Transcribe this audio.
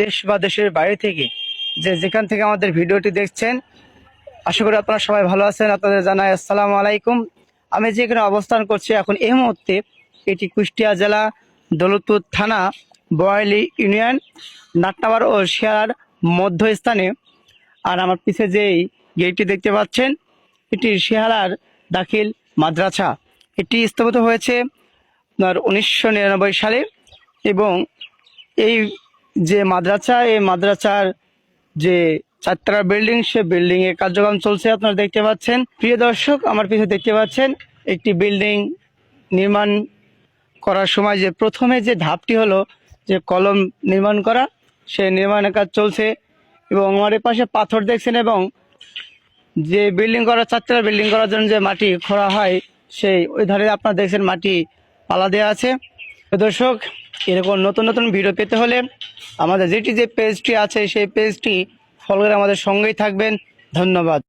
দেশ বা দেশের বাইরে থেকে যে যেখান থেকে আমাদের ভিডিওটি দেখছেন, আশা করি আপনারা সবাই ভালো আছেন। আপনাদের জানাই আসসালামু আলাইকুম। আমি যেখানে অবস্থান করছি এখন এই মুহূর্তে এটি কুষ্টিয়া জেলা দৌলতপুর থানা বয়ালি ইউনিয়ন নাটনাবার ও শিয়ার মধ্যস্থানে। আর আমার পিছে যেই গেটটি দেখতে পাচ্ছেন, এটি শিয়ালার দাখিল মাদ্রাসা। এটি স্থাপিত হয়েছে আপনার উনিশশো নিরানব্বই সালে এবং এই যে মাদ্রাসা, এই মাদ্রাসার যে চারতলা বিল্ডিং সে বিল্ডিং এর কার্যক্রম চলছে। আপনারা দেখতে পাচ্ছেন, প্রিয় দর্শক, আমার পিছনে দেখতে পাচ্ছেন, একটি বিল্ডিং নির্মাণ করার সময় যে প্রথমে যে ধাপটি হলো, যে কলম নির্মাণ করা, সে নির্মাণের কাজ চলছে এবং আমার পাশে পাথর দেখছেন এবং যে বিল্ডিং করা, চারতলা বিল্ডিং করার জন্য যে মাটি খোঁড়া হয়, সেই ওই ধারে আপনারা দেখছেন মাটি পালা দেওয়া আছে। তো দর্শক, এরকম নতুন নতুন ভিডিও পেতে হলে আমাদের যেটি যে পেজটি আছে, সেই পেজটি ফলো করে আমাদের সঙ্গেই থাকবেন। ধন্যবাদ।